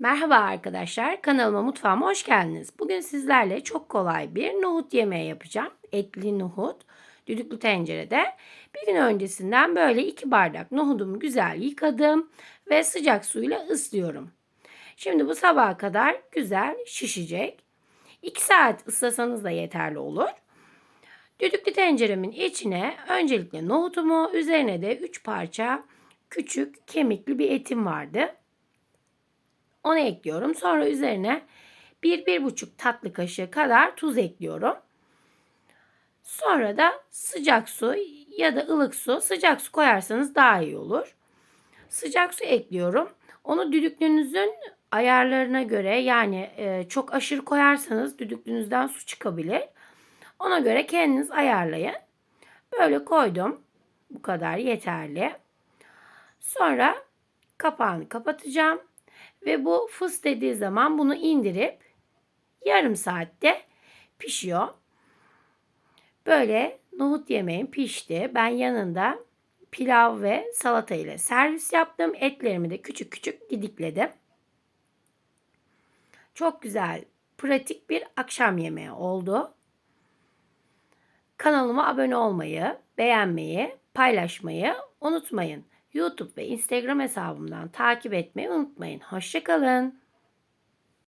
Merhaba arkadaşlar, kanalıma mutfağıma hoş geldiniz. Bugün sizlerle çok kolay bir nohut yemeği yapacağım. Etli nohut, düdüklü tencerede. Bir gün öncesinden böyle iki bardak nohudumu güzel yıkadım ve sıcak suyla ıslıyorum. Şimdi bu sabaha kadar güzel şişecek. 2 saat ıslasanız da yeterli olur. Düdüklü tenceremin içine öncelikle nohutumu, üzerine de 3 parça küçük kemikli bir etim vardı. Onu ekliyorum. Sonra üzerine 1-1,5 tatlı kaşığı kadar tuz ekliyorum. Sonra da sıcak su ya da ılık su. Sıcak su koyarsanız daha iyi olur. Sıcak su ekliyorum. Onu düdüklünüzün ayarlarına göre yani e, çok aşırı koyarsanız düdüklünüzden su çıkabilir. Ona göre kendiniz ayarlayın. Böyle koydum. Bu kadar yeterli. Sonra kapağını kapatacağım. Ve bu fıs dediği zaman bunu indirip yarım saatte pişiyor. Böyle nohut yemeğim pişti. Ben yanında pilav ve salata ile servis yaptım. Etlerimi de küçük küçük didikledim. Çok güzel, pratik bir akşam yemeği oldu. Kanalıma abone olmayı, beğenmeyi, paylaşmayı unutmayın. YouTube ve Instagram hesabımdan takip etmeyi unutmayın. Hoşçakalın.